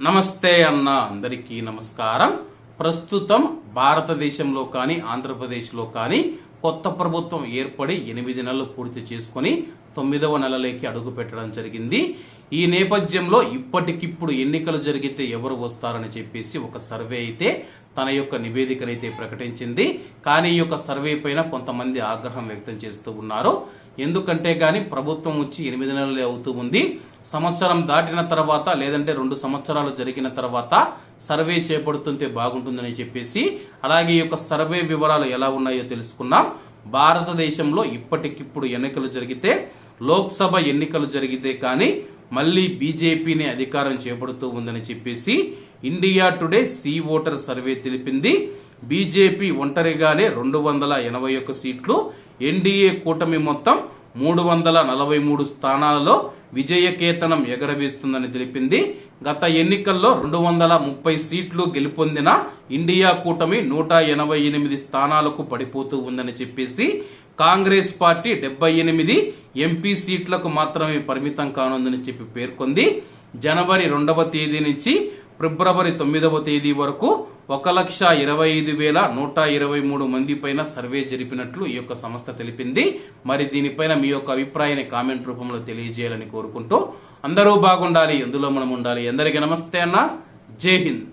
నమస్తే అన్న అందరికీ నమస్కారం. ప్రస్తుతం భారతదేశంలో కానీ ఆంధ్రప్రదేశ్లో కానీ కొత్త ప్రభుత్వం ఏర్పడి ఎనిమిది నెలలు పూర్తి చేసుకొని తొమ్మిదవ నెలలోకి అడుగు పెట్టడం జరిగింది. ఈ నేపథ్యంలో ఇప్పటికిప్పుడు ఎన్నికలు జరిగితే ఎవరు వస్తారని చెప్పేసి ఒక సర్వే అయితే తన యొక్క నివేదికనైతే ప్రకటించింది. కానీ ఈ యొక్క సర్వే పైన కొంతమంది ఆగ్రహం వ్యక్తం చేస్తూ ఉన్నారు. ఎందుకంటే కానీ ప్రభుత్వం వచ్చి ఎనిమిది నెలలే అవుతూ ఉంది. సంవత్సరం దాటిన తర్వాత లేదంటే రెండు సంవత్సరాలు జరిగిన తర్వాత సర్వే చేపడుతుంటే బాగుంటుందని చెప్పేసి అలాగే ఈ యొక్క సర్వే వివరాలు ఎలా ఉన్నాయో తెలుసుకున్నాం. భారతదేశంలో ఇప్పటికిప్పుడు ఎన్నికలు జరిగితే లోక్సభ ఎన్నికలు జరిగితే కానీ మళ్ళీ బీజేపీని అధికారం చేపడుతూ ఉందని చెప్పేసి India Today C voter survey తెలిపింది. బీజేపీ ఒంటరిగానే రెండు వందల ఎనభై ఒక్క సీట్లు ఎన్డీఏ కూటమి మొత్తం మూడు వందల నలభై మూడు స్థానాలలో విజయకేతనం ఎగరవేస్తుందని తెలిపింది. గత ఎన్నికల్లో రెండు వందల ముప్పై సీట్లు గెలుపొందిన ఇండియా కూటమి నూట ఎనభై ఎనిమిది స్థానాలకు పడిపోతూ ఉందని చెప్పేసి కాంగ్రెస్ పార్టీ డెబ్బై ఎనిమిది ఎంపీ సీట్లకు మాత్రమే పరిమితం కానుందని చెప్పి పేర్కొంది. జనవరి రెండవ తేదీ నుంచి ఫిబ్రవరి తొమ్మిదవ తేదీ వరకు ఒక లక్ష ఇరవై ఐదు వేల నూట ఇరవై మూడు మంది పైన సర్వే జరిపినట్లు ఈ యొక్క సంస్థ తెలిపింది. మరి దీనిపైన మీ యొక్క అభిప్రాయాన్ని కామెంట్ రూపంలో తెలియజేయాలని కోరుకుంటూ అందరూ బాగుండాలి ఎందులో మనం ఉండాలి. అందరికీ నమస్తే అన్న. జై హింద్.